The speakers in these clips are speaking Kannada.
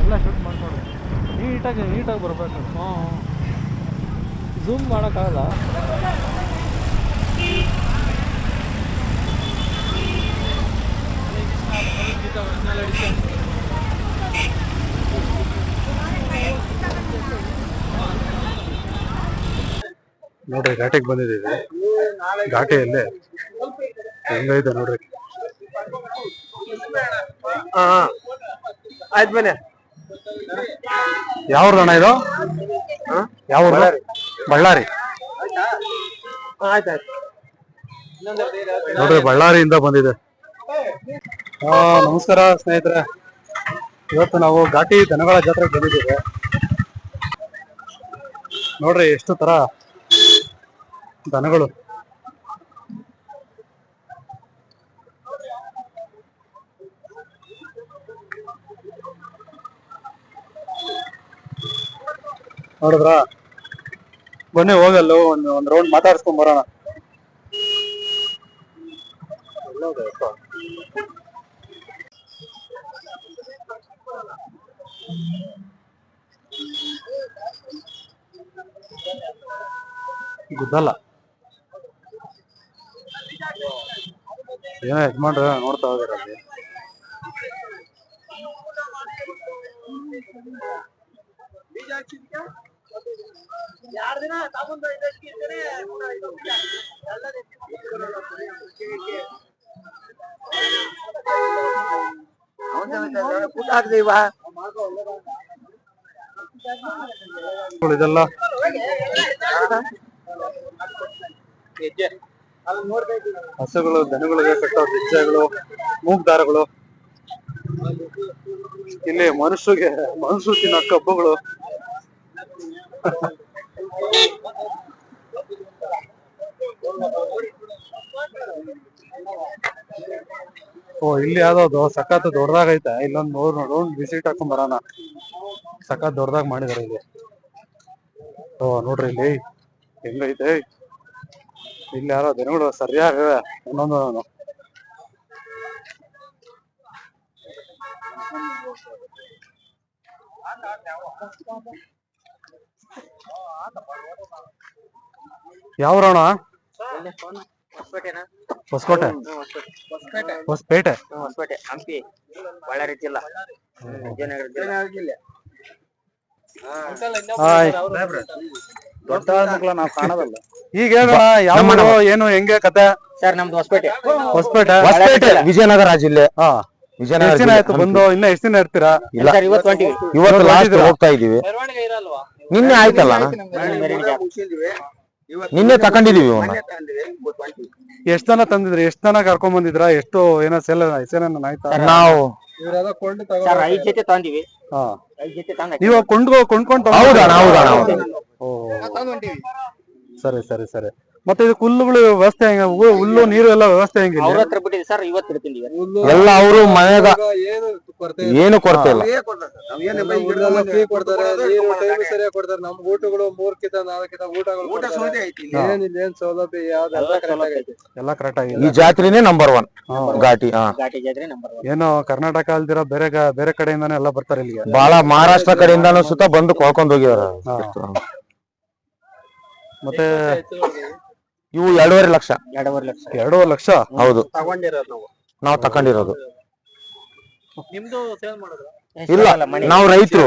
ಎಲ್ಲ ಶೂಟ್ ಮಾಡ್ಕೊಡು. ನೀಟಾಗಿ ನೀಟಾಗಿ ಬರಬೇಕು. ಹ್ಞೂ ಝೂಮ್ ಮಾಡೋಕ್ಕಾಗಲ್ಲ. ನೋಡ್ರಿ ಘಾಟಿಗೆ ಬಂದಿದ್ದೀವಿ. ಘಾಟಿಯಲ್ಲಿ ಹೆಂಗೈತೆ ನೋಡ್ರಿ. ಆಯ್ತು ಬನ್ನಿ. ಯಾವ ಅಣ್ಣ ಇದು? ಯಾವ ಬಳ್ಳಾರಿ. ಆಯ್ತಾಯ್ತು ನೋಡ್ರಿ ಬಳ್ಳಾರಿಯಿಂದ ಬಂದಿದೆ. ನಮಸ್ಕಾರ ಸ್ನೇಹಿತರೆ. ಇವತ್ತು ನಾವು ಘಾಟಿ ದನಗಳ ಜಾತ್ರೆಗೆ ಬಂದಿದ್ದೇವೆ. ನೋಡ್ರಿ ಎಷ್ಟು ತರ ದನಗಳು. ನೋಡಿದ್ರ? ಬನ್ನಿ ಹೋಗಲ್ಲ ಒಂದು ಒಂದ್ ರೌಂಡ್ ಮಾತಾಡ್ಸ್ಕೊಂಡ್ ಬರೋಣ. ಗುದ್ದಲ್ಲ ಏನೋ ಯಜಮಾನ್ರ ನೋಡ್ತಾ ಅಲ್ಲಿ. ಇದೆಲ್ಲ? ಹಸುಗಳು ದನಗಳಿಗೆ ಕಟ್ಟೋ ಬಿಚ್ಚಗಳು ಮೂಗ್ ದಾರಗಳು ಇಲ್ಲಿ ಮನುಷ್ಯಗೆ ಮನುಷ್ಯ ತಿನ್ನೋ ಕಬ್ಬುಗಳು. ಓ, ಇಲ್ಲಿ ಯಾವ್ದು ಸಖತ್ ದೊಡ್ಡದಾಗೈತೆ. ಇಲ್ಲೊಂದ್ ನೋಡ್ ನೋಡು ವಿಸಿಟ್ ಹಾಕೊಂಡ್ ಬರೋಣ. ಸಖತ್ ದೊಡ್ಡದಾಗ ಮಾಡಿದಾರೆ ಇಲ್ಲಿ. ಓ, ನೋಡ್ರಿ ಇಲ್ಲಿ. ಹೆಂಗೈತೆ? ಇಲ್ಲಿ ಯಾರೋ ದಿನಗಳು ಸರಿಯಾಗಿ ಒಂದೊಂದು ಯಾವ ಅಣ್ಣ ಹೊಸಕೋಟೆ ಹೊಸಪೇಟೆ? ಹೊಸಪೇಟೆ. ಹಂಪಿ. ಬಳ್ಳಾರಿ ಜಿಲ್ಲಾ. ವಿಜಯನಗರ ಜಿಲ್ಲಾ. ಹಾಯ್. ದೊಡ್ಡ ಮಕ್ಕಳ ನಾವು ಕಾಣೋದಲ್ಲ. ಈಗ ಹೇಳೋಣ ಯಾವ ಊರು, ಏನು ಹೆಂಗೆ ಕತೆ? ಸರ್ ನಮ್ದು ಹೊಸಪೇಟೆ. ಹೊಸಪೇಟೆ? ಹೊಸಪೇಟೆ ವಿಜಯನಗರ ಜಿಲ್ಲೆ. ಹಾ. ವಿಜಯನಗರ ದಿನ ಆಯ್ತು ಬಂದು? ಇನ್ನ ಎಷ್ಟು ದಿನ ಇರ್ತೀರಾ? ಇಲ್ಲ. ಇವತ್ತು ಲಾಸ್ಟ್ ಹೋಗ್ತಾ ಇದೀವಿ ನಿನ್ನೆ ಆಯ್ತಲ್ಲ? ನಿನ್ನೆ ತಕೊಂಡಿದೀವಿ ಇವನ್ನ ಎಷ್ಟ್ ಜನ ತಂದಿದ್ರಿ? ಎಷ್ಟ್ ಜನ ಕರ್ಕೊಂಡ್ ಬಂದಿದ್ರ? ಎಷ್ಟು ಏನೋ ಸೆಲ್ ಆಯ್ತಾ? ನಾವು ಸರ್ ಐದ್ ಜೊತೆ ತಂದಿವಿ ಹಾ. ಐದ್ ಜೊತೆ ತಂದ ನೀವು ಕೊಂಡ್ಕೊ ಕೊಂಡ್ಕೊಂಡ್ ಹೌದಣ್ಣ ಹೌದಣ್ಣ ಹೌದು. ಓ ಸರಿ ಸರಿ ಸರಿ. ಮತ್ತೆ ಇದು ಹುಲ್ಲುಗಳು ವ್ಯವಸ್ಥೆ ಹೆಂಗ? ಹುಲ್ಲು ನೀರು ಎಲ್ಲ ವ್ಯವಸ್ಥೆ ಹೆಂಗ ಅವ್ರ ಹತ್ರ ಸರ್ ಇವತ್ತು ಇಡ್ತೀನಿ ಎಲ್ಲ ಅವರು ಮನೆಯಾಗ ಏನು ಕೊರತೆ ಇಲ್ಲ. ಕೊಡ್ತಾರೆ ನಮ್ ಊಟಗಳು ಮೂರ್ ಕಿತ ನಾಲ್ಕು ಕಿತ ಊಟಗಳು ಏನಿಲ್ಲ ಏನ್ ಸೌಲಭ್ಯ ಯಾವ್ದು ಎಲ್ಲ correct ಆಗೈತೆ. ಎಲ್ಲ ಕರೆಕ್ಟ್ ಈ ಜಾತ್ರೆ ಜಾತ್ರೆನೇ ನಂಬರ್ ಒನ್. ಘಾಟಿ ಹಾ. ಘಾಟಿ ಜಾತ್ರೆ ನಂಬರ್ ಒನ್ ಏನು ಕರ್ನಾಟಕ ಅಲ್ದಿರ ಬೇರೆ ಬೇರೆ ಕಡೆಯಿಂದ ಎಲ್ಲ ಬರ್ತಾರೆ ಇಲ್ಲಿಗೆ. ಬಹಳ ಮಹಾರಾಷ್ಟ್ರ ಕಡೆಯಿಂದಾನು ಸುತ್ತ ಬಂದು ಕೊಳ್ಕೊಂಡ್ ಹೋಗಿದಾರ. ಮತ್ತೆ ಇವು ಎರಡೂವರೆ ಲಕ್ಷ. ಎರಡೂವರೆ ಲಕ್ಷ. ಎರಡೂವರೆ ಲಕ್ಷ? ಹೌದು. ತಗೊಂಡಿರೋದು ನಾವು. ನಾವು ತಕೊಂಡಿರೋದು ನಿಮ್ದು ಸೇಲ್ ಮಾಡಿದ್ರ ಇಲ್ಲ ನಾವು ರೈತರು.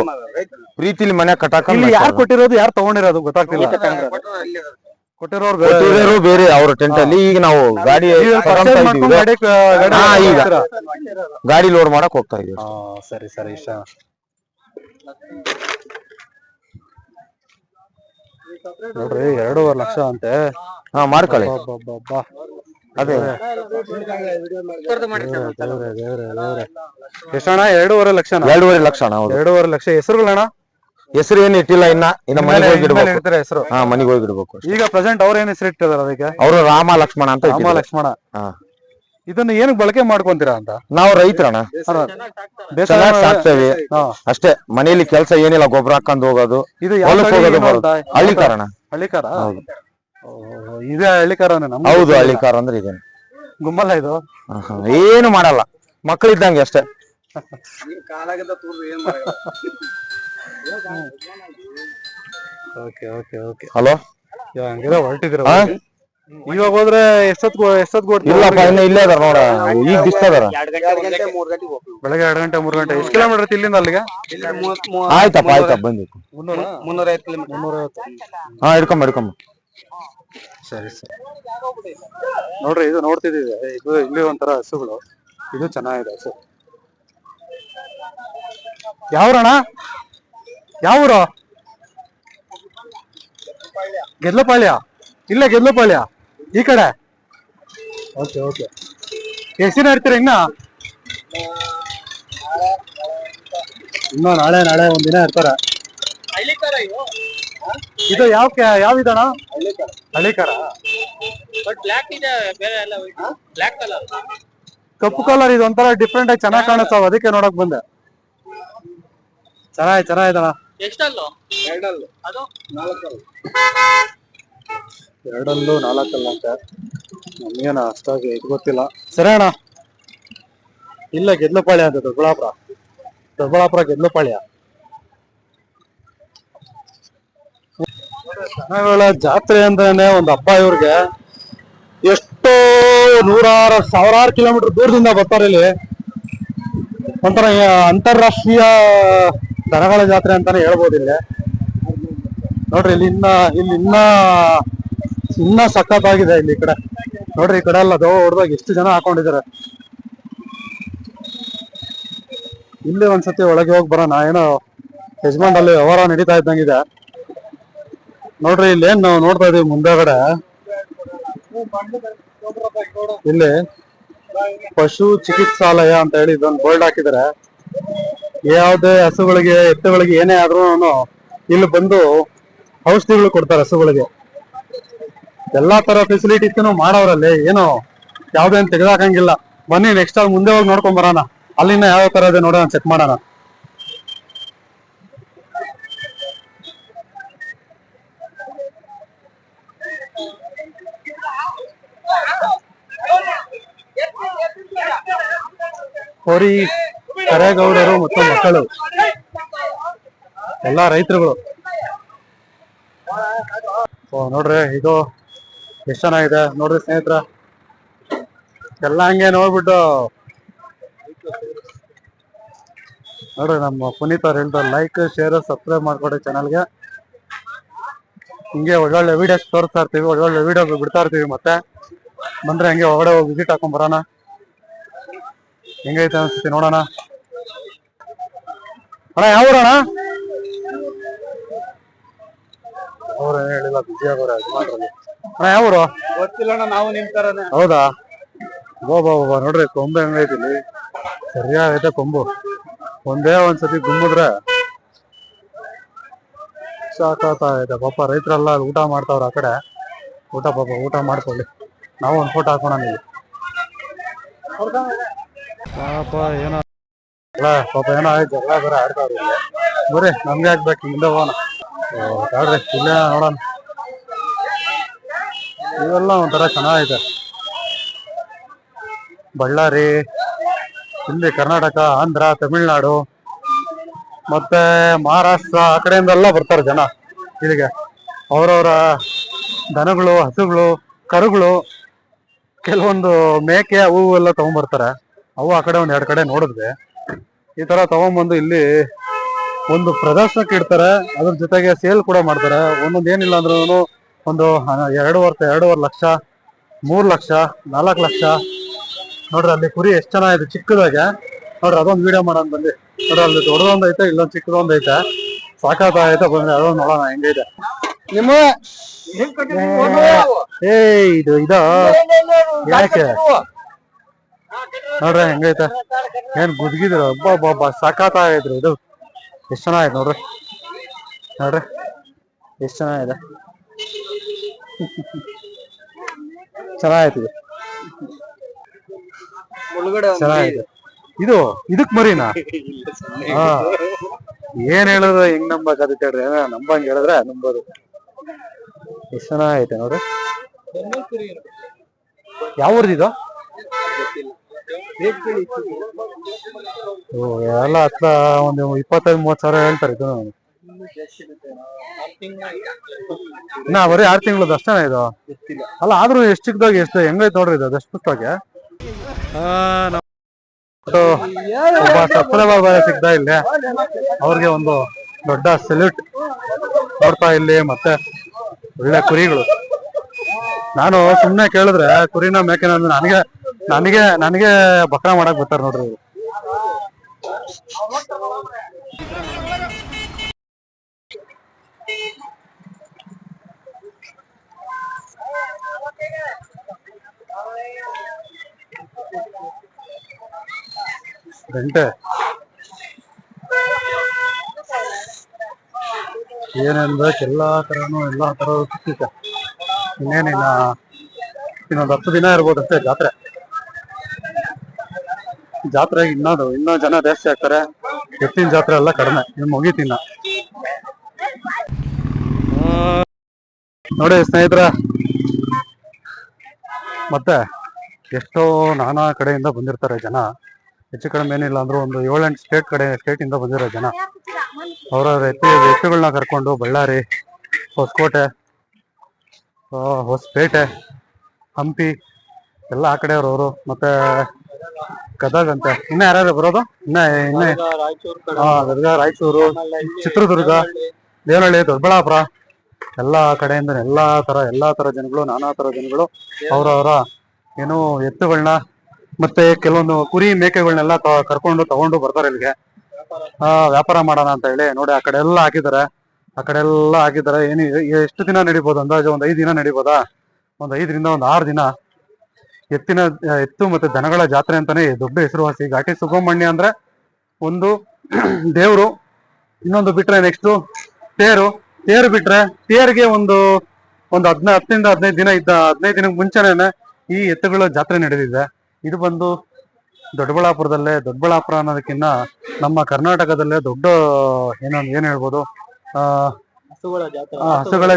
ಪ್ರೀತಿಲಿ ಮನೆ ಕಟ್ಟಾಕ ಇಲ್ಲಿ ಯಾರು ಕೊಟ್ಟಿರೋದು ಯಾರು ತಗೊಂಡಿರೋದು ಗೊತ್ತಾಗ್ತಿಲ್ಲ. ಕೊಟ್ಟಿರೋರು ಬೇರೆ- ಕೊಟ್ಟಿರೋರು ಬೇರೆ ಅವ್ರ ಟೆಂಟ್ ಅಲ್ಲಿ. ಈಗ ನಾವು ಗಾಡಿ ಹಾ, ಈಗ. ಗಾಡಿ ಲೋಡ್ ಮಾಡಕ್ ಹೋಗ್ತಾ ಇದೀವಿ ಸರಿ ಸರಿ ಇಷ್ಟ. ನೋಡ್ರಿ ಎರಡೂವರೆ ಲಕ್ಷ ಅಂತೆ. ಹಾ ಮಾಡ್ಕೊಳ್ಳಿ. ಅಬ್ಬಬ್ಬಬ್ಬಾ. ಅದೇ. ದೇವ್ರೆ, ದೇವ್ರೆ, ದೇವ್ರೆ. ಎಷ್ಟಣ್ಣ ಎರಡೂವರೆ ಲಕ್ಷ ಎರಡೂವರೆ ಲಕ್ಷ ಅಣ್ಣ ಹೌದು. ಎರಡೂವರೆ ಲಕ್ಷ. ಹೆಸರುಗಳಣ್ಣ ಹೆಸರು ಏನ್ ಇಟ್ಟಿಲ್ಲ ಇನ್ನ. ಇನ್ನ ಮನೆಗೆ ಹೋಗಿ ಇಡ್ಬೇಕು ಇಡ್ತಾರೆ ಹೆಸರು? ಹಾ ಮನೆಗೆ ಹೋಗಿ ಇಡ್ಬೇಕು ಈಗ ಪ್ರೆಸೆಂಟ್ ಅವ್ರ ಏನ್ ಹೆಸರು ಇಟ್ಟಿದಾರೆ ಅದಕ್ಕೆ? ಅವರು ರಾಮ ಲಕ್ಷ್ಮಣ ಅಂತ ರಾಮ ಇಟ್ಟಿದ್ದಾರೆ. ಲಕ್ಷ್ಮಣ ಹಾ. ಇದನ್ನ ಏನ್ ಬಳಕೆ ಮಾಡ್ಕೊಂತೀರಾ ಅಂತ? ನಾವು ರೈತರಣ್ಣ. ಬೇಸಾಯ ಚೆನ್ನಾಗಿ ಸಾಕ್ತೇವೆ. ಅಷ್ಟೇ ಮನೆಯಲ್ಲಿ ಕೆಲಸ ಏನಿಲ್ಲ ಗೊಬ್ಬರ ಹಾಕೊಂಡ್ ಹೋಗೋದು ಇದು ಯಾವ ಹೊಲಕ್ ತಳಿ ಹೋಗೋದು ಏನು ಬರೋದು ಅಂತ? ಹಳ್ಳಿಕಾರಣ ಹಳ್ಳಿಕಾರ? ಹೌದು. ಇದೇ ಹಳ್ಳಿಕಾರನೇ ನಮ್ಗೆ ಹೌದು. ಹಳ್ಳಿಕಾರ ಅಂದ್ರೆ ಇದೇನು. ಗುಮ್ಮಲ್ಲ ಇದು? ಆಹಾ, ಏನು ಮಾಡಲ್ಲ. ಮಕ್ಕಳಿದ್ದಂಗೆ ಅಷ್ಟೇ. ಕಾಲಾಗದ ತೂರು ಏನ್ ಮಾಡಲ್ಲ. Okay okay okay. ಹಲೋ? ಹಂಗಿದ್ರೆ ಹೊರಟಿದ್ರ ಹಾ? ಇವಾಗ ಹೋದ್ರೆ ಎಷ್ಟೊತ್ ಎಷ್ಟೊತ್ ಇಲ್ಲಪ್ಪ ಇನ್ನ ಇಲ್ಲೇ ಅದಾರ ನೋಡ. ಈಗ ದಿಸ್ತಾದಾರ ಎರಡ್ ಗಂಟೆ ಮೂರ್ ಗಂಟೆಗೆ ಹೋಗ್ತೀವಿ ಬೆಳಗ್ಗೆ ಎರಡು ಗಂಟೆ ಮೂರು ಗಂಟೆ. ಎಷ್ಟು ಕಿಲೋಮೀಟರ್ ಐತಿ ಇಲ್ಲಿಂದ ಅಲ್ಲಿಗೆ? ಆಯ್ತಪ್ಪ ಆಯ್ತಪ್ಪ ಬಂದಿತ್ತು ಮುನ್ನೂರ ಮುನ್ನೂರ ಐವತ್ತು ಕಿಲೋಮೀಟರ್ ಮುನ್ನೂರೈವತ್ತು ಹಾ ಹಿಡ್ಕೊಂಬ ಹಿಡ್ಕೊಂಬ ಸರಿ ಸರಿ. ನೋಡ್ರಿ ಇದು ನೋಡ್ತಿದ್ದೀವಿ. ಇದು ಇಲ್ಲಿ ಒಂಥರ ಹಸುಗಳು. ಇದು ಚೆನ್ನಾಗಿದೆ ಹಸು. ಯಾವ್ರಣ ಯಾವೂರು? ಗೆದ್ಲಪಾಳ್ಯ. ಇಲ್ಲ ಗೆದ್ಲಪಾಳ್ಯ. ಈ ಕಡೆ? ಓಕೆ ಓಕೆ ಎಷ್ಟು ದಿನ ಇರ್ತೀರ ಇನ್ನ? ಇನ್ನೂ ನಾಳೆ ನಾಳೆ ಒಂದಿನ ಇರ್ತಾರ. ಇದು ಯಾವ ಯಾವ ಇದಣ ಹಳ್ಳಿಕಾರ ಕಪ್ಪು ಕಲರ್ ಇದು ಒಂಥರ ಡಿಫ್ರೆಂಟ್ ಆಗಿ ಚೆನ್ನಾಗಿ ಕಾಣಿಸ್ತಾವ ಅದಕ್ಕೆ ನೋಡಕ್ ಬಂದೆ. ಚೆನ್ನಾಗಿ ಚೆನ್ನಾಗಿದಣ ಎಷ್ಟಲ್ಲೋ? ಎರಡಲ್ಲ. ಅದು? ನಾಲ್ಕಲ್ಲು. ಎರಡಲ್ಲೂ ನಾಲ್ಕಲ್ಲ ಅಂತ ನಮ್ಗೇನ ಅಷ್ಟಾಗಿ ಇದು ಗೊತ್ತಿಲ್ಲ. ಸರಿ ಅಣ್ಣ. ಇಲ್ಲ, ಗೆದ್ಲಪಾಳ್ಯ ಅಂತ ದೊಡ್ಡಬಳ್ಳಾಪುರ. ದೊಡ್ಡಬಳ್ಳಾಪುರ ಗೆದ್ಲಪಾಳ್ಯ. ನಾವೆಲ್ಲ ಜಾತ್ರೆ ಅಂದ್ರೇನೆ ಒಂದ್ ಅಪ್ಪ ಇವ್ರಿಗೆ. ಎಷ್ಟೋ ನೂರಾರು, ಸಾವಿರಾರು ಕಿಲೋಮೀಟರ್ ದೂರದಿಂದ ಬರ್ತಾರೆ ಇಲ್ಲಿ. ಒಂಥರ, ಅಂತಾರಾಷ್ಟ್ರೀಯ ದನಗಳ ಜಾತ್ರೆ ಅಂತಾನೆ ಹೇಳ್ಬೋದು ನೋಡ್ರಿ, ಇಲ್ಲಿ ಇನ್ನ ಇಲ್ಲಿ ಇನ್ನ ಇನ್ನ ಸಖತ್ತಾಗಿದೆ ಇಲ್ಲಿ ಈ ಕಡೆ. ನೋಡ್ರಿ, ಈ ಕಡೆ ಎಲ್ಲ ದೊಡ್ಡದಾಗಿ ಎಷ್ಟು ಜನ ಹಾಕೊಂಡಿದ್ದಾರೆ. ಇಲ್ಲಿ ಒಂದ್ಸತಿ ಒಳಗೆ ಹೋಗಿ ಬರೋಣ. ಏನೋ ಯಜಮಾನ್ ಅಲ್ಲಿ ವ್ಯವಹಾರ ನಡೀತಾ ಇದ್ದಂಗಿದೆ. ನೋಡ್ರಿ, ಇಲ್ಲಿ ಏನ್ ನಾವು ನೋಡ್ತಾ ಇದೀವಿ ಮುಂದೆಗಡೆ ಇಲ್ಲಿ ಪಶು ಚಿಕಿತ್ಸಾಲಯ ಅಂತ ಹೇಳಿ ಇದೊಂದು ಬೋರ್ಡ್ ಹಾಕಿದ್ದಾರೆ. ಯಾವುದೇ ಹಸುಗಳಿಗೆ, ಎತ್ತುಗಳಿಗೆ ಏನೇ ಆದ್ರೂ ಇಲ್ಲಿ ಬಂದು ಔಷಧಿಗಳು ಕೊಡ್ತಾರೆ ಹಸುಗಳಿಗೆ. ಎಲ್ಲಾ ತರ ಫೆಸಿಲಿಟೀಸ್ ಮಾಡೋರಲ್ಲಿ ಏನು ಯಾವ್ದೇನು ತೆಗೆದಾಕಂಗಿಲ್ಲ. ಬನ್ನಿ ನೆಕ್ಸ್ಟ್ ಅಲ್ಲಿ ಮುಂದೆ ಹೋಗಿ ನೋಡ್ಕೊಂಡ್ ಬರೋಣ. ಅಲ್ಲಿನ ಯಾವ ತರ ಇದೆ ನೋಡೋಣ ಚೆಕ್ ಮಾಡೋಣ. ಹೋರಿ ಕರೇಗೌಡರು ಮತ್ತು ಮಕ್ಕಳು. ಎಲ್ಲಾ ರೈತರುಗಳು. ನೋಡ್ರಿ, ಇದು ಎಷ್ಟು ಚೆನ್ನಾಗಿದೆ ನೋಡ್ರಿ ಸ್ನೇಹಿತರ. ಎಲ್ಲ ಹಂಗೆ ನೋಡ್ಬಿಟ್ಟು ನೋಡ್ರಿ, ನಮ್ಮ ಪುನೀತ್ ಅವ್ರು ಹೇಳ್ತಾರೆ ಲೈಕ್ ಶೇರ್ ಸಬ್ಸ್ಕ್ರೈಬ್ ಮಾಡ್ಕೊಡಿ ಚಾನಲ್ಗೆ ಹಿಂಗೆ ಒಳ್ಳೊಳ್ಳೆ ವಿಡಿಯೋಸ್ ತೋರಿಸ್ತಾ ಇರ್ತೀವಿ, ಒಳ್ಳೊಳ್ಳೆ ವಿಡಿಯೋ ಬಿಡ್ತಾ ಇರ್ತೀವಿ ಮತ್ತೆ. ಬಂದ್ರೆ ಹಂಗೆ ಹೊರಗಡೆ ಹೋಗಿ ವಿಸಿಟ್ ಹಾಕೊಂಡ್ ಬರೋಣ. ಹೆಂಗೈತೆ ಅನ್ಸುತ್ತೆ ನೋಡೋಣ. ಅಣ್ಣ, ಯಾವ ಊರಣ್ಣ? ಅವ್ರು ಏನ್ ಹೇಳಿಲ್ಲ ಬಿಜಿ ಆಗೋರೆ ಯಜಮಾನ್ರಲ್ಲಿ ಅಣ್ಣ ಯಾವ ಊರು ಗೊತ್ತಿಲ್ಲ ನಾವು ನಿಮ್ ತರನೇ. ಹೌದಾ? ಬಾ ಬಾ ಬಾ ನೋಡ್ರಿ ಕೊಂಬೆ ಹೆಂಗೈತಿ ಇಲ್ಲಿ. ಸರಿಯಾಗೈತೆ ಕೊಂಬು. ಒಂದೇ ಒಂದ್ಸತಿ ಗುಮ್ಮಿದ್ರೆ ಸಾಕಾಗ್ತಾ ಪಾಪ ರೈತರೆಲ್ಲ ಊಟ ಮಾಡ್ತಾವ್ರ ಆ ಕಡೆ. ಊಟ ಪಾಪ ಊಟ ಮಾಡ್ಕೊಳ್ಳಿ. ನಾವು ಒಂದ್ ಫೋಟೋ ಹಾಕೋಣ ನೀವು ಪಾಪ ಏನೋ ಪಾಪ ಏನೋ ಆಯ್ತು ಜಗಳ ಬೇರೆ ಆಡ್ತಾವ್ರಿ ಬರೀ ನಮ್ಗೆ ಹಾಕ್ಬೇಕು ಮುಂದೆ ಹೋಗೋಣ. ನೋಡ್ರಿ ಇಲ್ಲೇ ನೋಡೋಣ. ಇವೆಲ್ಲ ಒಂಥರ ಚೆನ್ನಾಗಿದೆ. ಬಳ್ಳಾರಿ ಇಲ್ಲಿ ಕರ್ನಾಟಕ, ಆಂಧ್ರ, ತಮಿಳ್ನಾಡು, ಮತ್ತೆ ಮಹಾರಾಷ್ಟ್ರ, ಆ ಕಡೆಯಿಂದೆಲ್ಲ ಬರ್ತಾರೆ ಜನ ಇಲ್ಲಿಗೆ. ಅವರವರ ದನಗಳು, ಹಸುಗಳು, ಕರುಗಳು, ಕೆಲವೊಂದು ಮೇಕೆ, ಅವು ಎಲ್ಲ ತಗೊಂಡ್ಬರ್ತಾರೆ. ಅವು ಆ ಕಡೆ ಒಂದ್ ಎರಡು ಕಡೆ ನೋಡಿದ್ವಿ. ಈ ತರ ತಗೊಂಡ್ಬಂದು ಇಲ್ಲಿ ಒಂದು ಪ್ರದರ್ಶನಕ್ಕೆ ಇಡ್ತಾರೆ ಅದ್ರ ಜೊತೆಗೆ ಸೇಲ್ ಕೂಡ ಮಾಡ್ತಾರೆ. ಒಂದೊಂದು ಏನಿಲ್ಲ ಅಂದ್ರೂ ಒಂದು ಎರಡೂವರೆ ಎರಡೂವರೆ ಲಕ್ಷ ಮೂರು ಲಕ್ಷ ನಾಲ್ಕು ಲಕ್ಷ. ನೋಡ್ರಿ ಅಲ್ಲಿ ಕುರಿ ಎಷ್ಟ್ ಚೆನ್ನಾಗಿದೆ ಚಿಕ್ಕದಾಗೆ. ನೋಡ್ರಿ ಅದೊಂದು ವಿಡಿಯೋ ಮಾಡೋಣ ಬಂದಿ ನೋಡ್ರಿ ಅಲ್ಲಿ ದೊಡ್ಡದೊಂದ್ ಐತೆ ಇಲ್ಲೊಂದ್ ಚಿಕ್ಕದೊಂದ್ ಐತೆ. ಸಾಕಾಗೈತೆ ಬಂದ್ರೆ ಅದೊಂದು ನೋಡೋಣ ಹೆಂಗೈತೆ ನಿಮ್ಮ ಏ ಇದು ಇದ? ಯಾಕೆ? ನೋಡ್ರಿ ಹೆಂಗೈತೆ? ಏನ್ ಗುದ್ಗಿದ್ರು? ಒಬ್ಬ ಒಬ್ಬ ಸಾಕಾಗೈತ್ರಿ ಇದು. ಎಷ್ಟ್ ಚೆನ್ನಾಗೈತೆ ನೋಡ್ರಿ? ನೋಡ್ರಿ ಎಷ್ಟ್ ಚೆನ್ನಾಗಿದೆ ಇದು. ಒಳಗಡೆ ಚೆನ್ನಾಗಿದೆ ಇದು ಇದಕ್ ಮರಿನಾ? ಏನ್ ಹೇಳಿದ್ರೆ ಹೆಂಗ್ ನಂಬಕ್ ಹೇಳ್ರಿ ನಂಬಂಗ್ ಹೇಳಿದ್ರೆ ನಂಬೋದು. ಎಷ್ಟ್ ಚೆನ್ನಾಗೈತೆ ನೋಡ್ರಿ? ಯಾವ ಊರ್ದಿದು ಓ, ಎಲ್ಲ ಹತ್ರ ಒಂದು ಇಪ್ಪತ್ತೈದು, ಮೂವತ್ತು ಸಾವಿರ ಹೇಳ್ತಾರೆ ಇದು. ನಾ ಬರೀ ಆರು ತಿಂಗಳದ್ದು ಅಷ್ಟೇ ಇದು? ಅಲ್ಲ, ಆದ್ರೂ ಎಷ್ಟು ಚಿಕ್ಕದಾಗ ಎಷ್ಟು ಹೆಂಗೈತೆ ನೋಡ್ರಿ ಇದು, ಅದಷ್ಟು ಪುಸ್ತಕ ಒಬ್ಬ ಸಬ್ಸ್ಕ್ರೈಬರ್ ಬೇರೆ ಸಿಗ್ತಾ ಇಲ್ಲಿ. ಅವ್ರಿಗೆ ಒಂದು ದೊಡ್ಡ ಸೆಲ್ಯೂಟ್ ನೋಡ್ತಾ ಇಲ್ಲಿ, ಮತ್ತೆ ಒಳ್ಳೆ ಕುರಿಗಳು. ನಾನು ಸುಮ್ನೆ ಕೇಳಿದ್ರೆ ಕುರಿನ ಮೇಕೆನ ನನಗೆ ನನಗೆ ನನಗೆ ಬಕ್ರ ಮಾಡಕ್ ಬರ್ತಾರೆ ನೋಡ್ರಿ. ಗಂಟೆ ಏನೇನ್ ಎಲ್ಲಾ ತರನು, ಎಲ್ಲಾ ತರ ಸಿಕ್ತಿದೆ ಇನ್ನೇನಿಲ್ಲ. ಇನ್ನೊಂದು ಹತ್ತು ದಿನ ಇರ್ಬೋದು ಅಷ್ಟೇ ಜಾತ್ರೆ. ಜಾತ್ರೆ ಇನ್ನೊಂದು, ಇನ್ನೂ ಜನ ಜಾಸ್ತಿ ಆಗ್ತಾರೆ. ಎತ್ತಿನ ಜಾತ್ರೆ ಎಲ್ಲ ಕಡಿಮೆ. ಇನ್ನು ಮುಗೀತಿನ್ನ ನೋಡಿ ಸ್ನೇಹಿತರ, ಮತ್ತೆ ಎಷ್ಟೋ ನಾನಾ ಕಡೆಯಿಂದ ಬಂದಿರ್ತಾರೆ ಜನ. ಹೆಚ್ಚು ಕಡಿಮೆ ಏನಿಲ್ಲ ಅಂದ್ರೂ ಒಂದು ಏಳೆಂಟು ಸ್ಟೇಟ್ ಕಡೆ ಸ್ಟೇಟ್ ಇಂದ ಬಂದಿರೋ ಜನ. ಅವರವ್ರ ಎತ್ತಿ ಎತ್ತುಗಳನ್ನ ಕರ್ಕೊಂಡು ಬಳ್ಳಾರಿ, ಹೊಸಕೋಟೆ ಹೊಸಪೇಟೆ ಹಂಪಿ, ಎಲ್ಲ ಆ ಕಡೆಯವ್ರು ಅವರು ಮತ್ತೆ ಗದಗ ಅಂತ ಇನ್ನ ಯಾರ್ಯಾರು ಬರೋದು? ಇನ್ನ ಇನ್ನ ಗದಗ, ರಾಯಚೂರು, ಚಿತ್ರದುರ್ಗ, ದೇವನಹಳ್ಳಿ, ದೊಡ್ಡಬಳ್ಳಾಪುರ, ಎಲ್ಲಾ ಕಡೆಯಿಂದ ಎಲ್ಲಾ ತರ ಎಲ್ಲಾ ತರ ಜನಗಳು, ನಾನಾ ತರ ಜನಗಳು, ಅವರವರ ಏನು ಎತ್ತುಗಳನ್ನ ಮತ್ತೆ ಕೆಲವೊಂದು ಕುರಿ ಮೇಕೆಗಳನ್ನೆಲ್ಲ ಕರ್ಕೊಂಡು ತಗೊಂಡು ಬರ್ತಾರೆ ಇಲ್ಲಿಗೆ. ವ್ಯಾಪಾರ ಮಾಡೋಣ ಅಂತ ಹೇಳಿ ನೋಡಿ, ಆ ಕಡೆ ಎಲ್ಲ ಹಾಕಿದ್ದಾರೆ. ಆ ಕಡೆ ಎಲ್ಲ ಹಾಕಿದ್ದಾರೆ ಏನು ಎಷ್ಟು ದಿನ ನಡಿಬೋದು? ಅಂದಾಜು ಒಂದು ಐದು ದಿನ ನಡಿಬೋದಾ? ಒಂದು ಐದರಿಂದ ಒಂದು ಆರು ದಿನ. ಎತ್ತಿನ, ಎತ್ತು ಮತ್ತೆ ದನಗಳ ಜಾತ್ರೆ ಅಂತಾನೆ ದೊಡ್ಡ ಹೆಸರುವಾಸಿ ಘಾಟಿ ಸುಬ್ರಹ್ಮಣ್ಯ ಅಂದ್ರೆ ಒಂದು ದೇವರು, ಇನ್ನೊಂದು ಬಿಟ್ರೆ ನೆಕ್ಸ್ಟ್ ತೇರು. ತೇರು ಬಿಟ್ರೆ ತೇರಿಗೆ ಒಂದು ಒಂದು ಹದಿನ ಹತ್ತರಿಂದ ಹದಿನೈದು ದಿನ ಇದ್ದ ಹದಿನೈದು ದಿನ ಮುಂಚೆನೆ ಈ ಎತ್ತುಗಳ ಜಾತ್ರೆ ನಡೆದಿದೆ. ಇದು ಬಂದು ದೊಡ್ಡಬಳ್ಳಾಪುರದಲ್ಲೇ, ದೊಡ್ಡಬಳ್ಳಾಪುರ ಅನ್ನೋದಕ್ಕಿಂತ ನಮ್ಮ ಕರ್ನಾಟಕದಲ್ಲೇ ದೊಡ್ಡ, ಏನೋ ಏನ್ ಹೇಳ್ಬೋದು? ಹಸುಗಳ ಜಾತ್ರೆ.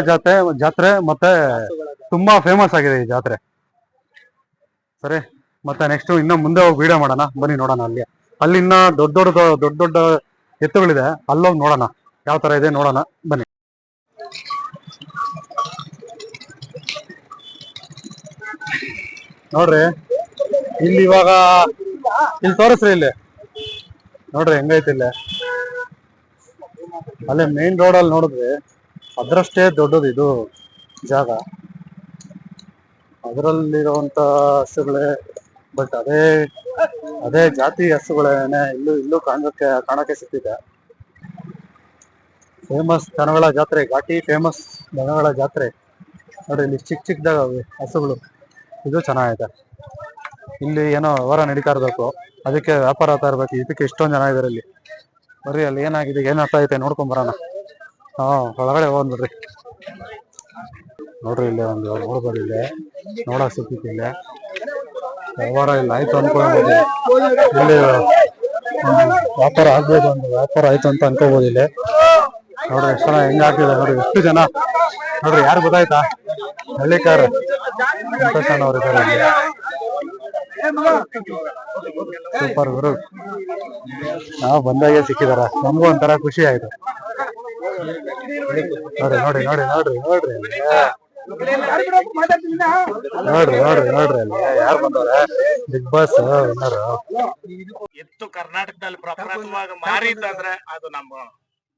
ಜಾತ್ರೆ ಜಾತ್ರೆ ಮತ್ತೆ ತುಂಬಾ ಫೇಮಸ್ ಆಗಿದೆ ಈ ಜಾತ್ರೆ. ಸರಿ ಮತ್ತೆ ನೆಕ್ಸ್ಟ್ ಇನ್ನ ಮುಂದೆ ಹೋಗಿ ವಿಡಿಯೋ ಮಾಡೋಣ. ಬನ್ನಿ ನೋಡೋಣ ಅಲ್ಲಿ ಅಲ್ಲಿ ಇನ್ನ ದೊಡ್ಡ ದೊಡ್ಡ ದೊಡ್ಡ ದೊಡ್ಡ ಎತ್ತುಗಳಿದೆ. ಅಲ್ಲೋಗಿ ನೋಡೋಣ. ಯಾವ ತರ ಇದೆ ನೋಡೋಣ. ಬನ್ನಿ. ನೋಡ್ರಿ ಇಲ್ಲಿ ಇವಾಗ ಇಲ್ಲಿ ತೋರಿಸ್ರಿ ಇಲ್ಲಿ. ನೋಡ್ರಿ ಹೆಂಗೈತಿ ಇಲ್ಲಿ. ಅಲ್ಲೇ ಮೇನ್ ರೋಡ್ ಅಲ್ಲಿ ನೋಡಿದ್ರೆ ಅದರಷ್ಟೇ ದೊಡ್ಡದು ಇದು ಜಾಗ. ಅದರಲ್ಲಿರುವಂತ ಹಸುಗಳೇ ಬಟ್ ಅದೇ ಅದೇ ಜಾತಿ ಹಸುಗಳೇನೆ ಇಲ್ಲೂ ಇಲ್ಲೂ ಕಾಣಕ್ಕೆ ಕಾಣಕ್ಕೆ ಸಿಗ್ತಿದೆ ಫೇಮಸ್ ದನಗಳ ಜಾತ್ರೆ, ಘಾಟಿ ಫೇಮಸ್ ದನಗಳ ಜಾತ್ರೆ. ನೋಡಿ ಇಲ್ಲಿ ಚಿಕ್ಕ ಚಿಕ್ಕದಾಗ ಹಸುಗಳು. ಇದು ಚೆನ್ನಾಗಿದೆ. ಇಲ್ಲಿ ಏನೋ ವ್ಯವಹಾರ ನಡೀತಾ ಇರಬೇಕು. ಅದಕ್ಕೆ ವ್ಯಾಪಾರ ಆತ ಇರ್ಬೇಕು. ಇದಕ್ಕೆ ಎಷ್ಟೊಂದು ಜನ ಇದಾರೆ ಇಲ್ಲಿ. ಬರ್ರಿ ಅಲ್ಲಿ ಏನಾಗಿದೆ, ಏನ್ ಆಗ್ತಾ ಐತೆ ನೋಡ್ಕೊಂಡ್ ಹಾ, ಒಳಗಡೆ ಹೋಗ್ಬಿಡ್ರಿ ನೋಡ್ರಿ ಇಲ್ಲೇ ಒಂದು ನೋಡ್ಬೋದು ಇಲ್ಲಿ ನೋಡಕ್ ಸಿಕ್ಕಿತ್ತು ಇಲ್ಲೇ. ವ್ಯವಹಾರ ಇಲ್ಲ, ಆಯ್ತು ಅನ್ಕೊಳ್ಬೋದು. ಇಲ್ಲಿ ವ್ಯಾಪಾರ ಆಗ್ಬೋದು ಒಂದು ವ್ಯಾಪಾರ ಆಯ್ತು ಅಂತ ಅನ್ಕೋಬೋದು ಇಲ್ಲಿ. ನೋಡ್ರಿ ಎಷ್ಟು ಜನ ಹೆಂಗ್ ಆಗ್ತಿದೆ ನೋಡ್ರಿ, ಎಷ್ಟು ಜನ? ನೋಡ್ರಿ, ಯಾರು ಗೊತ್ತಾಯ್ತಾ? ಹಳ್ಳಿಕಾರ. ಸಂತೋಷ್ ಇದ್ದಾರೆ ಸೂಪರ್ ಗುರು. ನಾವು ಬಂದಾಗೆ ಸಿಕ್ಕಿದಾರ. ನಮಗೂ ಒಂಥರ ಖುಷಿ ಆಯ್ತು. ನೋಡ್ರಿ ನೋಡ್ರಿ ನೋಡ್ರಿ ನೋಡ್ರಿ ನೋಡ್ರಿ. ನೋಡ್ರಿ ನೋಡ್ರಿ ನೋಡ್ರಿ ಅಲ್ಲಿ. ಯಾರು ಬಂದವ್ರ? ಬಿಗ್ ಬಾಸ್ ವಿನ್ನರ್ ಎತ್ತು ಕರ್ನಾಟಕದಲ್ಲಿ ಪ್ರಪ್ರಥಮವಾಗಿ ಮಾರಿದ್ದಂದ್ರೆ ಅದು ನಮ್ಮ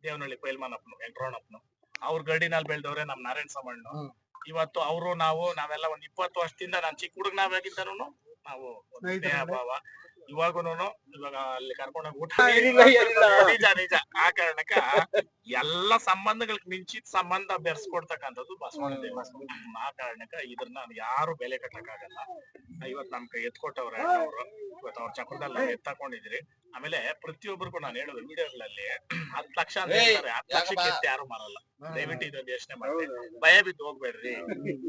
ದೇವನಹಳ್ಳಿ ಪೈಲ್ಮಾನಪ್ಪನು ವೆಂಕಟರಮಣಪ್ಪನು. ಅವ್ರ ಗಡಿನಲ್ಲಿ ಬೆಳೆದವ್ರೆ ನಮ್ ನಾರಾಯಣ ಸಮಣ್ಣ ಇವತ್ತು ಅವರು ನಾವು ನಾವೆಲ್ಲ ಒಂದ್ ಇಪ್ಪತ್ತು ವರ್ಷದಿಂದ ನಾನ್ ಚಿಕ್ಕ ಹುಡುಗ ನಾವು ಭಾವ. ಇವಾಗೂನು ಇವಾಗ ಅಲ್ಲಿ ಕರ್ಕೊಂಡೋಗಿ ಊಟ ನಿಜ ನಿಜ. ಆ ಕಾರಣಕ್ಕ ಎಲ್ಲ ಸಂಬಂಧಗಳಿಗೆ ಮಿಂಚಿದ ಸಂಬಂಧ ಬೆರೆಸ್ಕೊಡ್ತಕ್ಕಂಥದ್ದು ಬಸವಣ್ಣ ದೇವ ಆ ಕಾರಣಕ್ಕ ಇದನ್ನ ಯಾರು ಬೆಲೆ ಕಟ್ಟಕ್ಕಾಗಲ್ಲ ಇವತ್ ನಮ್ ಕೈ ಎತ್ಕೊಟ್ಟವ್ರ ಅವ್ರು ಇವತ್ತು ಅವ್ರ ಚಕ್ರದಲ್ಲಿ ಎತ್ತಕೊಂಡಿದ್ರಿ ಎತ್ತಾಕೊಂಡಿದ್ರಿ ಆಮೇಲೆ ಪ್ರತಿಯೊಬ್ಬರಿಗೂ ನಾನು ಹೇಳೋದು ವಿಡಿಯೋಗಳಲ್ಲಿ ಹತ್ತು ಲಕ್ಷ ಅಂತ ಹೇಳ್ತಾರೆ ಹತ್ತು ಲಕ್ಷಕ್ಕೆ ಎತ್ತಿ ಯಾರು ಮಾರಲ್ಲ. ದಯವಿಟ್ಟು ಇದೊಂದು ಯೋಚನೆ ಮಾಡಿ. ಭಯ ಬಿದ್ದು ಹೋಗ್ಬೇಡ್ರಿ.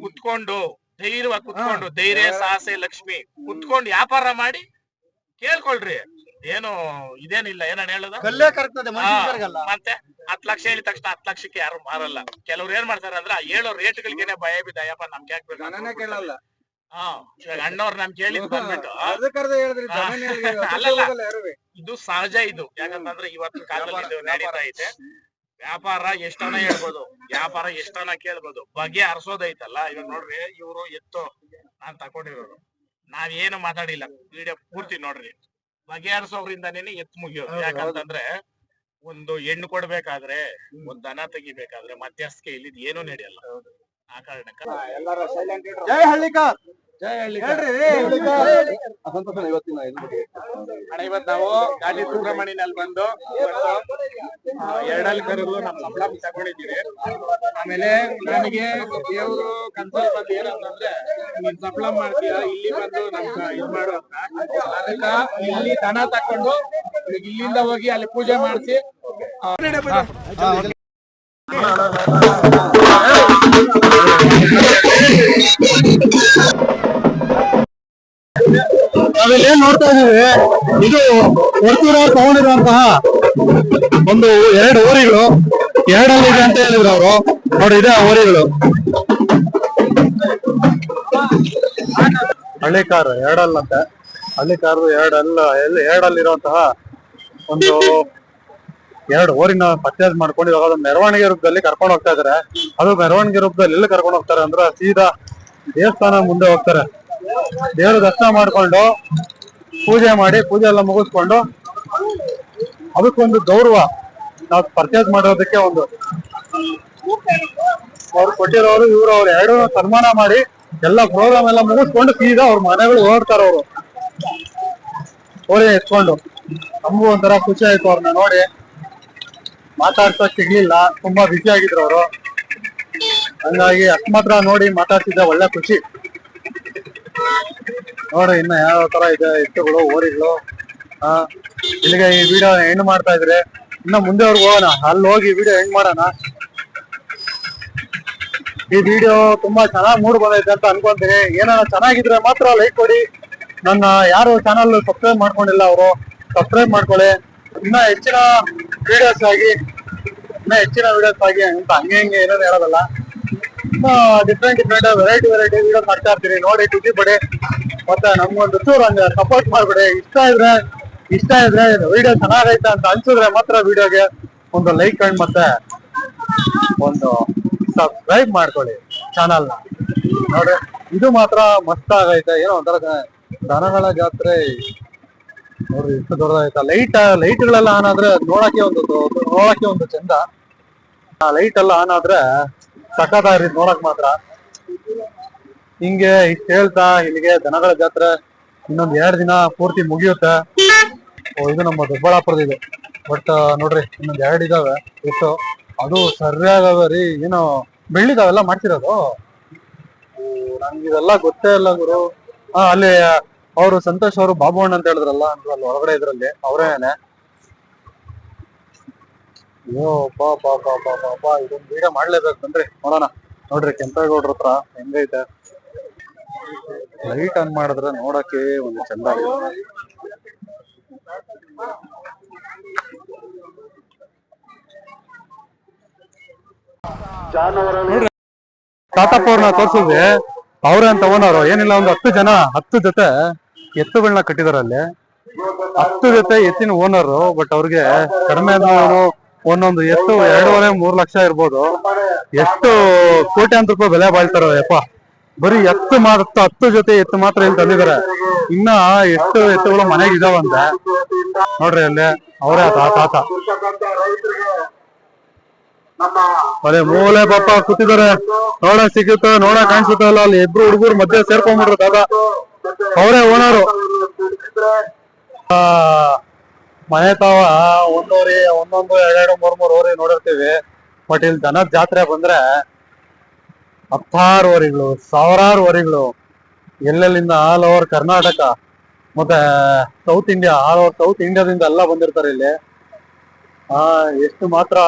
ಕುತ್ಕೊಂಡು ಧೈರ್ಯವಾಗಿ ಕುತ್ಕೊಂಡು ಧೈರ್ಯ ಸಾಹಸೆ ಲಕ್ಷ್ಮಿ ಕುತ್ಕೊಂಡು ವ್ಯಾಪಾರ ಮಾಡಿ ಕೇಳ್ಕೊಳ್ರಿ ಏನು ಇದೇನಿಲ್ಲ ಏನಣ್ಣ ಹೇಳೋದು? ಕಲ್ಲೇ ಮತ್ತೆ ಹತ್ ಲಕ್ಷ ಹೇಳಿದ ತಕ್ಷಣ ಹತ್ ಲಕ್ಷಕ್ಕೆ ಯಾರು ಮಾರಲ್ಲ. ಕೆಲವ್ರು ಏನ್ ಮಾಡ್ತಾರೆ ಅಂದ್ರೆ ಹೇಳೋ ರೇಟ್ಗಳಿಗೇನೆ ಭಯ ಬಿದ್ದ ಅಯ್ಯಪ್ಪ ನಮ್ಗೆ ಯಾಕೆ ಕೇಳಲ್ಲ. ಹಾ ಇವಾಗ ಅಣ್ಣವ್ರು ನಾನ್ ಕೇಳಿದ್ ಬಂದ್ಬಿಟ್ಟು. ಅಲ್ಲಲ್ಲ. ಇದು ಸಹಜ ಇದು. ಯಾಕಂತಂದ್ರೆ ಇವತ್ತು ಕಾಲದಲ್ಲಿ ಇದು ನಡೀತಾ ಐತೆ ವ್ಯಾಪಾರ ಎಷ್ಟನ ಹೇಳ್ಬೋದು? ವ್ಯಾಪಾರ ಎಷ್ಟನ ಕೇಳ್ಬೋದು? ಬಗೆ ಹರಿಸೋದೈತಲ್ಲ ಇವಾಗ ನೋಡ್ರಿ ಇವರು ಎತ್ತು ನಾನ್ ತಕೊಂಡಿರೋರು ನಾವೇನು ಮಾತಾಡಿಲ್ಲ. ವಿಡಿಯೋ ಪೂರ್ತಿ ನೋಡ್ರಿ. ಬಗೆಹರಿಸೋದ್ರಿಂದಾನೇನೆ ಎತ್ ಮುಗಿಯೋದು. ಯಾಕಂತಂದ್ರೆ ಒಂದು ಹೆಣ್ಣು ಕೊಡ್ಬೇಕಾದ್ರೆ ಒಂದ್ ದನ ತೆಗಿಬೇಕಾದ್ರೆ ಮಧ್ಯಸ್ಥಿಕೆ ಇಲ್ಲಿದ್ ಏನು ನಡೆಯಲ್ಲ. ಆ ಕಾರಣಕ್ಕ ಜೈ ಹಳ್ಳಿಕಾರ್! ಜೈ ಹಳ್ಳಿಕಾರ್. ಹೇಳ್ರಿ ಅಣ್ಣ ಇವತ್ ನಾವು ಗಾಡಿ ಸುಬ್ರಹ್ಮಣ್ಯನಲ್ಲಿ ಬಂದು ಇವತ್ತು ಎರಡಲ್ಲಿ ಕರೆದು ನಮ್ಮ ಸಂಬಳ ತಗೊಂಡಿದ್ದೀವಿ. ಆಮೇಲೆ ನನಗೆ ದೇವರು ಕನ್ಸಲ್ ಬಂದು ಏನಂತಂದ್ರೆ, ನೀನ್ ಸಂಬಳ ಮಾಡ್ತೀಯ, ಇಲ್ಲಿ ಬಂದು ನಮ್ಗ ಇದು ಮಾಡು ಅಂತ. ಅದಕ್ಕ ಇಲ್ಲಿ ದನ ತಕೊಂಡು ಇಲ್ಲಿಂದ ಹೋಗಿ ಅಲ್ಲಿ ಪೂಜೆ ಮಾಡಿಸಿ ನಾವಿಲ್ಲಿ ಏನ್ ನೋಡ್ತಾ ಇದೀವಿ ಇದು ವರ್ತೂರ ತಗೊಂಡಿರುವಂತಹ ಒಂದು ಎರಡು ಓರಿಗಳು. ಎರಡಲ್ಲಿ ಇದೆ ಅಂತ ಹೇಳಿದ್ರು ಅವರು. ನೋಡಿ, ಇದೆ ಊರಿಗಳು ಹಳ್ಳಿ ಕಾರ್, ಎರಡಲ್ಲಂತೆ. ಹಳ್ಳಿ ಕಾರ್ ಎರಡಲ್ಲ ಎಲ್ಲಿ ಎರಡಲ್ಲಿರುವಂತಹ ಒಂದು ಎರಡು ಓರಿನ ಪರ್ಚೇಸ್ ಮಾಡ್ಕೊಂಡು ಇವಾಗ ಮೆರವಣಿಗೆ ರೂಪದಲ್ಲಿ ಕರ್ಕೊಂಡು ಹೋಗ್ತಾ ಇದಾರೆ. ಅದು ಮೆರವಣಿಗೆ ರೂಪದಲ್ಲಿ ಎಲ್ಲಿ ಕರ್ಕೊಂಡು ಹೋಗ್ತಾರೆ ಅಂದ್ರೆ ಸೀದಾ ದೇವಸ್ಥಾನ ಮುಂದೆ ಹೋಗ್ತಾರೆ. ದೇವ್ರ ದರ್ಶನ ಮಾಡ್ಕೊಂಡು ಪೂಜೆ ಮಾಡಿ, ಪೂಜೆ ಎಲ್ಲ ಮುಗಿಸ್ಕೊಂಡು ಅದಕ್ಕೊಂದು ಗೌರವ ನಾವು ಪರ್ಚೇಸ್ ಮಾಡೋದಕ್ಕೆ ಒಂದು. ಅವ್ರು ಕೊಟ್ಟಿರೋರು, ಇವ್ರು ಅವ್ರು ಎರಡೂ ಸನ್ಮಾನ ಮಾಡಿ ಎಲ್ಲ ಪ್ರೋಗ್ರಾಮ್ ಎಲ್ಲ ಮುಗಿಸ್ಕೊಂಡು ಸೀದಾ ಅವ್ರ ಮನೆಗಳು ಓಡ್ತಾರೆ ಅವರು. ಓರೆ ಎತ್ಕೊಂಡು. ನಮಗೂ ಒಂಥರ ಖುಷಿ ಆಯ್ತು ಅವ್ರನ್ನ ನೋಡಿ. ಮಾತಾಡ್ಸಕ್ ಸಿಗ್ಲಿಲ್ಲ, ತುಂಬಾ ಬಿಸಿ ಆಗಿದ್ರು ಅವರು. ಹಂಗಾಗಿ ಅಷ್ಟ್ ನೋಡಿ ಮಾತಾಡ್ತಿದ್ದ ಒಳ್ಳೆ ಖುಷಿ. ನೋಡಿ ಇನ್ನ ಯಾವ ತರ ಇದೆ ಎತ್ತುಗಳು ಓರಿಗಳು ಇಲ್ಲಿಗೆ ಈ ವಿಡಿಯೋ ಹೆಣ್ಣು ಮಾಡ್ತಾ ಇದ್ರೆ, ಇನ್ನ ಮುಂದೆವರೆಗೂ ಹೋಗೋಣ. ಅಲ್ಲಿ ಹೋಗಿ ವಿಡಿಯೋ ಹೆಂಗ್ ಮಾಡೋಣ. ಈ ವಿಡಿಯೋ ತುಂಬಾ ಚೆನ್ನಾಗಿ ಮೂಡ್ ಬಂದೈತೆ ಅಂತ ಅನ್ಕೊಂತೀನಿ. ಏನಾರ ಚೆನ್ನಾಗಿದ್ರೆ ಮಾತ್ರ ಲೈಕ್ ಕೊಡಿ. ನನ್ನ ಯಾರು ಚಾನಲ್ ಸಬ್ಸ್ಕ್ರೈಬ್ ಮಾಡ್ಕೊಂಡಿಲ್ಲ ಅವರು ಸಬ್ಸ್ಕ್ರೈಬ್ ಮಾಡ್ಕೊಳ್ಳಿ. ಇನ್ನ ಹೆಚ್ಚಿನ ವಿಡಿಯೋಸ್ ಆಗಿ, ಇನ್ನ ಹೆಚ್ಚಿನ ವಿಡಿಯೋಸ್ ಆಗಿ ಅಂತ ಹಂಗೆ ಹಿಂಗೆ ಏನೇನು ಹೇಳೋದಲ್ಲ. Different different variety variety video ಮಾಡ್ತಾ ಇರ್ತೀರಿ ನೋಡಿ ಪಡಿ ಮತ್ತೆ ನಮ್ಗೊಂದು ಚೂರು ಹಂಗೆ ಸಪೋರ್ಟ್ ಮಾಡ್ಬಿಡಿ. ಇಷ್ಟ ಇದ್ರೆ ಇಷ್ಟ ಇದ್ರೆ ವಿಡಿಯೋ ಚೆನ್ನಾಗೈತೆ ಅಂತ ಅನ್ಸಿದ್ರೆ ಮಾತ್ರ ವಿಡಿಯೋಗೆ ಒಂದು ಲೈಕ್ ಅಂಡ್ ಮತ್ತೆ ಒಂದು ಸಬ್ಸ್ಕ್ರೈಬ್ ಮಾಡ್ಕೊಳ್ಳಿ ಚಾನಲ್ನ ನೋಡ್ರಿ ಇದು ಮಾತ್ರ ಮಸ್ತ್ ಆಗೈತೆ. ಏನೋ ಒಂಥರ ದನಗಳ ಜಾತ್ರೆ. ನೋಡ್ರಿ ಇಷ್ಟು ದೊಡ್ಡದಾಯ್ತ ಲೈಟ್ ಲೈಟ್ಗಳೆಲ್ಲ ಆನ್ ಆದ್ರೆ ನೋಡಕ್ಕೆ ಒಂದು ನೋಡಕ್ಕೆ ಒಂದು ಚಂದ. ಆ ಲೈಟ್ ಎಲ್ಲ ಆನ್ ಆದ್ರೆ ಸಖತ್ತಾಗಿರುತ್ತೆ ನೋಡಕ್ ಮಾತ್ರ. ಹಿಂಗೆ ಇಷ್ಟ ಹೇಳ್ತಾ ಇಲ್ಲಿಗೆ ದನಗಳ ಜಾತ್ರೆ ಇನ್ನೊಂದ್ ಎರಡ್ ದಿನ ಪೂರ್ತಿ ಮುಗಿಯುತ್ತೆ. ಇದು ನಮ್ಮ ದೊಡ್ಡಬಳ್ಳಾಪುರದ ಇದು. ಬಟ್ ನೋಡ್ರಿ ಇನ್ನೊಂದ್ ಎರಡ್ ಇದಾವೆ. ಇಷ್ಟು ಅದು ಸರಿಯಾಗವೆ ರೀ. ಏನು ಬೆಳ್ಳಿದಾವೆಲ್ಲ ಮಾಡ್ತಿರೋದು? ಓ, ನಂಗೆ ಇದೆಲ್ಲ ಗೊತ್ತೇ ಇಲ್ಲ ಗುರು. ಹಾ ಅಲ್ಲಿ ಅವರು ಸಂತೋಷ್ ಅವರು ಬಾಬು ಅಣ್ಣ ಅಂತ ಹೇಳಿದ್ರಲ್ಲ ಒಳಗಡೆ ಇದ್ರಲ್ಲಿ ಅವರೇನೆ. ಅಯ್ಯೋ ಪಾ ಪಾ ಪಾ ಪಾ ಪಾ ಪಾ ಇದೊಂದು ವಿಡಿಯೋ ಮಾಡ್ಲೇಬೇಕು. ಬನ್ರಿ, ನೋಡೋಣ. ನೋಡ್ರಿ, ಕೆಂಪೇಗೌಡ್ರ ಹತ್ರ ಹೆಂಗೈತೆ? ಲೈಟ್ ಆನ್ ಮಾಡಿದ್ರೆ ನೋಡಕ್ಕೆ ಒಂದು ಚಂದ ಇದೆ. ತಾತಪ್ಪ ಅವ್ರನ್ನ ತೋರ್ಸಿದ್ವಿ. ಅವ್ರೇ ಅಂತ ಓನರು ಏನಿಲ್ಲ, ಒಂದು ಹತ್ತು ಜನ, ಹತ್ತು ಜೊತೆ ಎತ್ತುಗಳನ್ನ ಕಟ್ಟಿದಾರೆ ಅಲ್ಲಿ. ಹತ್ತು ಜೊತೆ ಎತ್ತಿನ ಓನರು ಬಟ್ ಅವ್ರಿಗೆ ಕಡಿಮೆ ಒಂದೊಂದು ಎಷ್ಟು ಎರಡೂವರೆ ಮೂರ್ ಲಕ್ಷ ಇರ್ಬೋದು. ಎಷ್ಟು ಕೋಟ್ಯಾಂತರ ರೂಪಾಯಿ ಬೆಲೆ ಬಾಳ್ತಾರ ಯಪ್ಪ. ಬರೀ ಎತ್ತು ಮಾತ್ರ ಹತ್ತು ಜೊತೆ ಎತ್ತು ಮಾತ್ರ ಇಲ್ಲಿ ತಂದಿದ್ದಾರೆ. ಇನ್ನ ಎಷ್ಟು ಎತ್ತುಗಳು ಮನೆಗೆ ಇದಾವಂತ ನೋಡ್ರಿ ಅಲ್ಲಿ ಅವರೇ ತಾತ ಅದೇ ಮೂಲೆ ಪಾಪ ಕೂತಿದ್ದಾರೆ. ನೋಡ ಸಿಗುತ್ತ ನೋಡ ಕಾಣಿಸುತ್ತೆ ಅಲ್ಲ ಅಲ್ಲಿ ಇಬ್ರು ಹುಡುಗರು ಮಧ್ಯೆ ಸೇರ್ಕೊಂಡ್ಬಿಟ್ರು ತಾತ. ಅವರೇ ಓನರು. ಮನೆ ತಾವ ಒಂದೂವರೆ, ಒಂದೊಂದು, ಎರಡೆರಡು, ಮೂರ್ ಮೂರ್ ಊರಿ ನೋಡಿರ್ತೀವಿ. ಬಟ್ ಇಲ್ಲಿ ದನದ ಜಾತ್ರೆ ಬಂದ್ರೆ ಹತ್ತಾರು ವರಿಗಳು ಸಾವಿರಾರು ವರಿಗಳು ಎಲ್ಲೆಲ್ಲಿಂದ ಆಲ್ ಓವರ್ ಕರ್ನಾಟಕ, ಮತ್ತೆ south India all over south ಇಂಡಿಯಾದಿಂದ ಎಲ್ಲ ಬಂದಿರ್ತಾರೆ ಇಲ್ಲಿ. ಆ, ಎಷ್ಟು ಮಾತ್ರ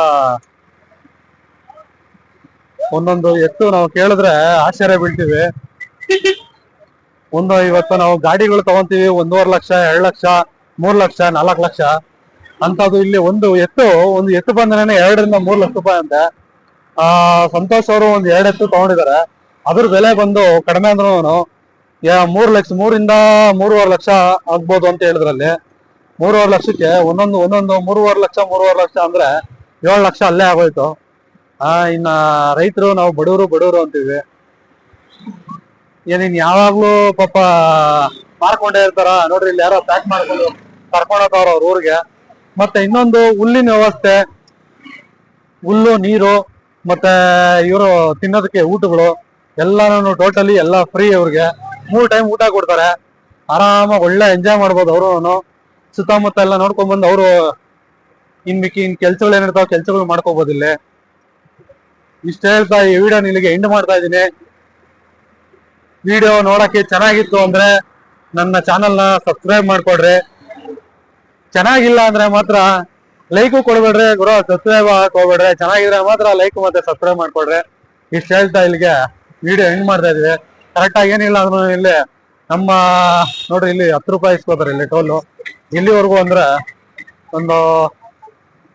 ಒಂದೊಂದು ಎತ್ತು ನಾವು ಕೇಳಿದ್ರೆ ಆಶ್ಚರ್ಯ ಬೀಳ್ತೀವಿ. ಒಂದು ಇವತ್ತು ನಾವು ಗಾಡಿಗಳು ತಗೊಂತೀವಿ, ಒಂದೂವರೆ ಲಕ್ಷ, ಎರಡು ಲಕ್ಷ. ಮೂರ್ ಲಕ್ಷ, ನಾಲ್ಕು ಲಕ್ಷ. ಅಂತದ್ದು ಇಲ್ಲಿ ಒಂದು ಎತ್ತು ಒಂದು ಎತ್ತು ಬಂದ್ರೆ ಎರಡರಿಂದ ಮೂರ್ ಲಕ್ಷ ರೂಪಾಯಿ ಅಂತೆ. ಆ, ಸಂತೋಷ್ ಅವರು ಒಂದ್ ಎರಡು ಎತ್ತು ತಗೊಂಡಿದ್ದಾರೆ ಅದ್ರ ಬೆಲೆ ಬಂದು ಕಡಿಮೆ ಅಂದ್ರೂ ಮೂರ್ ಲಕ್ಷ, ಮೂರಿಂದ ಮೂರುವರೆ ಲಕ್ಷ ಆಗ್ಬೋದು ಅಂತ ಹೇಳಿದ್ರಲ್ಲಿ. ಮೂರುವರೆ ಲಕ್ಷಕ್ಕೆ ಒಂದೊಂದು ಒಂದೊಂದು ಮೂರುವರೆ ಲಕ್ಷ ಮೂರುವರೆ ಲಕ್ಷ ಅಂದ್ರೆ ಏಳು ಲಕ್ಷ ಅಲ್ಲೇ ಆಗೋಯ್ತು. ಆ, ಇನ್ನ ರೈತರು, ನಾವು ಬಡವರು ಬಡವರು ಅಂತೀವಿ. ಏನಿನ್ ಯಾವಾಗ್ಲೂ ಪಾಪ ಮಾರ್ಕೊಂಡೇ ಇರ್ತಾರ. ನೋಡ್ರಿ ಇಲ್ಲಿ ಯಾರೋ ಪ್ಯಾಕ್ ಮಾಡ್ಕೊಂಡು ಕರ್ಕೊಂಡು ಹೋಗ್ತಾವ್ರ ಅವ್ರ ಊರಿಗೆ. ಮತ್ತೆ ಇನ್ನೊಂದು ಹುಲ್ಲಿನ ವ್ಯವಸ್ಥೆ. ಹುಲ್ಲು, ನೀರು, ಮತ್ತೆ ಇವರು ತಿನ್ನೋದಕ್ಕೆ ಊಟಗಳು. ಎಲ್ಲಾನು ಟೋಟಲಿ ಎಲ್ಲ ಫ್ರೀ ಅವ್ರಿಗೆ ಮೂರು ಟೈಮ್ ಊಟ ಕೊಡ್ತಾರೆ. ಆರಾಮಾಗಿ ಒಳ್ಳೆ ಎಂಜಾಯ್ ಮಾಡ್ಬೋದು ಅವರು ಸುತ್ತಮುತ್ತ ಎಲ್ಲ ನೋಡ್ಕೊಂಡ್ ಬಂದು ಅವರು ಇನ್ ಮಿಕ್ಕಿ ಇನ್ ಕೆಲ್ಸಗಳು ಏನಿರ್ತಾವ ಕೆಲ್ಸಗಳು ಮಾಡ್ಕೋಬಹುದು ಇಲ್ಲಿ. ಇಷ್ಟ ಹೇಳ್ತಾ ಈ ವಿಡಿಯೋ ನಿಲ್ಲಿಗೆ ಎಂಡ್ ಮಾಡ್ತಾ ಇದ್ದೀನಿ. ವಿಡಿಯೋ ನೋಡಕ್ಕೆ ಚೆನ್ನಾಗಿತ್ತು ಅಂದ್ರೆ ನನ್ನ ಚಾನೆಲ್ನ ಸಬ್ಸ್ಕ್ರೈಬ್ ಮಾಡ್ಕೊಡ್ರಿ. ಚೆನ್ನಾಗಿಲ್ಲ ಅಂದ್ರೆ ಮಾತ್ರ ಲೈಕು ಕೊಡ್ಬೇಡ್ರಿ, ಗುರು ಸಬ್ಸ್ಕ್ರೈಬ್ ಹೋಗ್ಬೇಡ್ರಿ. ಚೆನ್ನಾಗಿದ್ರೆ ಮಾತ್ರ ಲೈಕ್ ಮತ್ತೆ ಸಬ್ಸ್ಕ್ರೈಬ್ ಮಾಡ್ಕೊಡ್ರಿ. ಇಷ್ಟು ಹೇಳ್ತಾ ಇಲ್ಲಿಗೆ ವಿಡಿಯೋ ಹೆಂಗ್ ಮಾಡ್ತಾ ಇದೀವಿ ಕರೆಕ್ಟ್ ಆಗಿ ಏನಿಲ್ಲ ಅಂದ್ರೂ ಇಲ್ಲಿ ನಮ್ಮ, ನೋಡ್ರಿ ಇಲ್ಲಿ ಹತ್ತು ರೂಪಾಯಿ ಇಸ್ಕೋತಾರೆ ಇಲ್ಲಿ ಟೋಲು ಇಲ್ಲಿವರೆಗೂ ಅಂದ್ರೆ ಒಂದು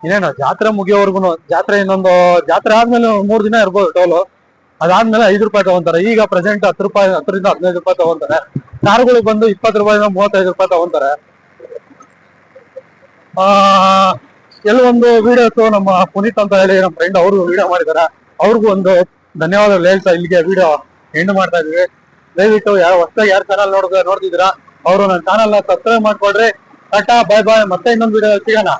ಇನ್ನೇನು, ಜಾತ್ರೆ ಮುಗಿಯೋವರೆಗೂ ಜಾತ್ರೆ ಇನ್ನೊಂದು, ಜಾತ್ರೆ ಆದ್ಮೇಲೆ ಮೂರು ದಿನ ಇರ್ಬೋದು ಟೋಲು ಅದಾದ್ಮೇಲೆ ಐದು ರೂಪಾಯಿ ತಗೊಂತಾರೆ. ಈಗ ಪ್ರೆಸೆಂಟ್ ಹತ್ತು ರೂಪಾಯಿ, ಹತ್ತರಿಂದ ಹದಿನೈದು ರೂಪಾಯಿ ತಗೊಂತಾರೆ. ಕಾರ್ಗಳಿಗೆ ಬಂದು ಇಪ್ಪತ್ತು ರೂಪಾಯಿಂದ ಮೂವತ್ತೈದು ರೂಪಾಯಿ ತಗೊಂತಾರೆ. ಕೆಲವೊಂದು ವಿಡಿಯೋಸ್ ನಮ್ಮ ಪುನೀತ್ ಅಂತ ಹೇಳಿ ನಮ್ಮ ಫ್ರೆಂಡ್ ಅವರು ವಿಡಿಯೋ ಮಾಡಿದ್ದಾರೆ ಅವ್ರಿಗೂ ಒಂದು ಧನ್ಯವಾದಗಳು ಹೇಳ್ತಾ ಇಲ್ಲಿಗೆ ವಿಡಿಯೋ ಎಂಡ್ ಮಾಡ್ತಾ ಇದೀವಿ ದಯವಿಟ್ಟು ಯಾರು ಹೊಸದಾಗಿ ಯಾರು ಚಾನಲ್ ನೋಡಿದ್ರೆ ಅವರು ನನ್ನ ಚಾನಲ್ನ ಸಬ್ಸ್ಕ್ರೈಬ್ ಮಾಡ್ಕೊಡ್ರಿ ಟಾಟಾ ಬಾಯ್ ಬಾಯ್ ಮತ್ತೆ ಇನ್ನೊಂದು ವಿಡಿಯೋ ಸಿಗೋಣ.